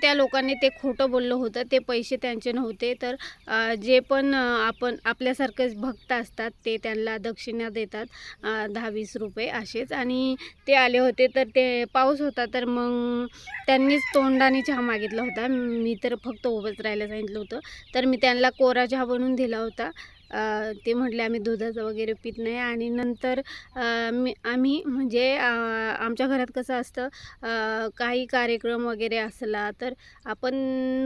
त्या लोकांनी ते खोटं बोललं होतं ते पैसे त्यांचे नव्हते. तर जे पण आपण आपल्यासारखे भक्त असतात ते त्यांना दक्षिणा देतात दहा वीस रुपये असेच. आणि ते आले होते तर ते पाऊस होता तर मग त्यांनीच तोंडाने चहा मागितला होता. मी तर फक्त उभंच राहायला सांगितलं होतं. तर मी त्यांना कोरा चहा बनवून दिला होता. ते म्हटले आम्ही दुधाचं वगैरे पित नाही. आणि नंतर मी आम्ही म्हणजे आमच्या घरात कसं असतं काही कार्यक्रम वगैरे असला तर आपण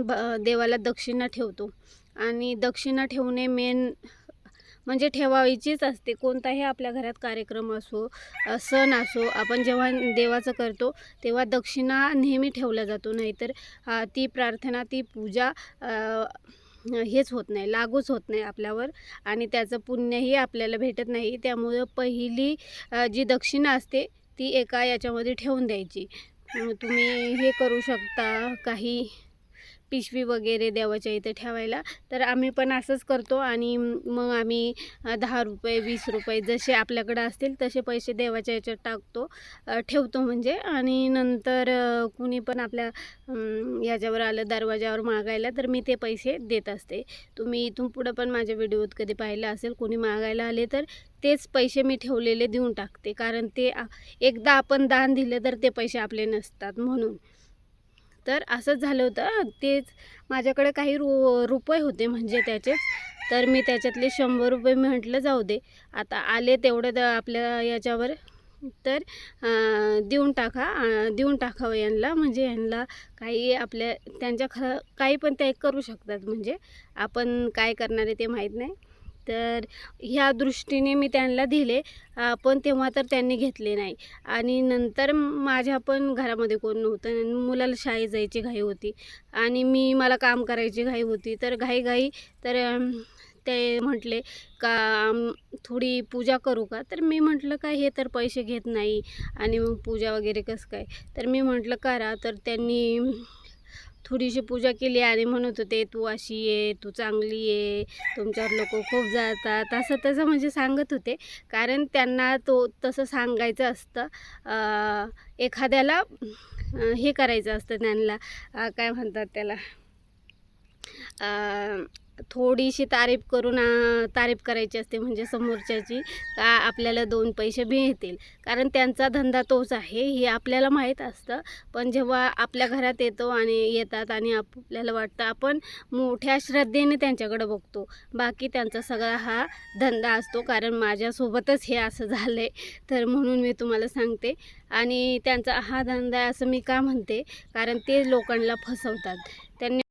ब देवाला दक्षिणा ठेवतो. आणि दक्षिणा ठेवणे मेन म्हणजे ठेवायचीच असते. कोणताही आपल्या घरात कार्यक्रम असो सण असो आपण जेव्हा देवाचं करतो तेव्हा दक्षिणा नेहमी ठेवला जातो. नाहीतर ती प्रार्थना ती पूजा हेच होत नाही लागूच होत नाही आपल्यावर आणि त्याचं पुण्यही आपल्याला भेटत नाही. त्यामुळं पहिली जी दक्षिणा असते ती एका याच्यामध्ये ठेवून द्यायची. तुम्ही हे करू शकता काही पिशवी वगैरे देवाच्या इथे ठेवायला. तर आम्ही पण असंच करतो आणि मग आम्ही दहा रुपये वीस रुपये जसे आपल्याकडे असतील तसे पैसे देवाच्या याच्यात टाकतो ठेवतो म्हणजे. आणि नंतर कुणी पण आपल्या याच्यावर आलं दरवाजावर मागायला तर मी ते पैसे देत असते. तुम्ही इथून पुढं पण माझ्या व्हिडिओत कधी पाहिलं असेल कोणी मागायला आले तर तेच पैसे मी ठेवलेले देऊन टाकते. कारण ते एकदा आपण दान दिलं तर ते पैसे आपले नसतात म्हणून. तर असंच झालं होतं. तेच माझ्याकडे काही रु रुपये होते म्हणजे त्याचेच. तर मी त्याच्यातले शंभर रुपये म्हटलं जाऊ दे. आता आले तेवढं द आपल्या याच्यावर. तर देऊन टाका. देऊन टाकावं यांना. म्हणजे यांना काही आपल्या त्यांच्या ख काही पण ते करू शकतात. म्हणजे आपण काय करणार आहे ते माहीत नाही. तर ह्या दृष्टीने मी त्यांना दिले. पण तेव्हा तर त्यांनी घेतले नाही. आणि नंतर माझ्या पण घरामध्ये कोण नव्हतं आणि मुलाला शाळेत जायची घाई होती. आणि मी मला काम करायची घाई होती. तर घाई-घाई तर ते म्हटले का थोडी पूजा करू का? तर मी म्हटलं काय हे तर पैसे घेत नाही आणि मग पूजा वगैरे कसं काय? तर मी म्हटलं करा. तर त्यांनी थोडीशी पूजा केली आणि म्हणत होते तू अशी आहे तू चांगली आहे तुमच्यावर लोक खूप जातात असं तसं म्हणजे सांगत होते. कारण त्यांना तो तसं सांगायचं असतं. एखाद्याला हे करायचं असतं त्यांना. काय म्हणतात त्याला? थोडीशी तारीफ करून तारीफ करायची असते म्हणजे समोरच्याची का आपल्याला दोन पैसे मिळतील. कारण त्यांचा धंदा तोच आहे हे आपल्याला माहीत असतं. पण जेव्हा आपल्या घरात येतो आणि येतात आणि आपल्याला वाटतं आपण मोठ्या श्रद्धेने त्यांच्याकडे बघतो. बाकी त्यांचा सगळा हा धंदा असतो कारण माझ्यासोबतच हे असं झालं आहे तर म्हणून मी तुम्हाला सांगते. आणि त्यांचा हा धंदा असं मी का म्हणते? कारण ते लोकांना फसवतात. त्यांनी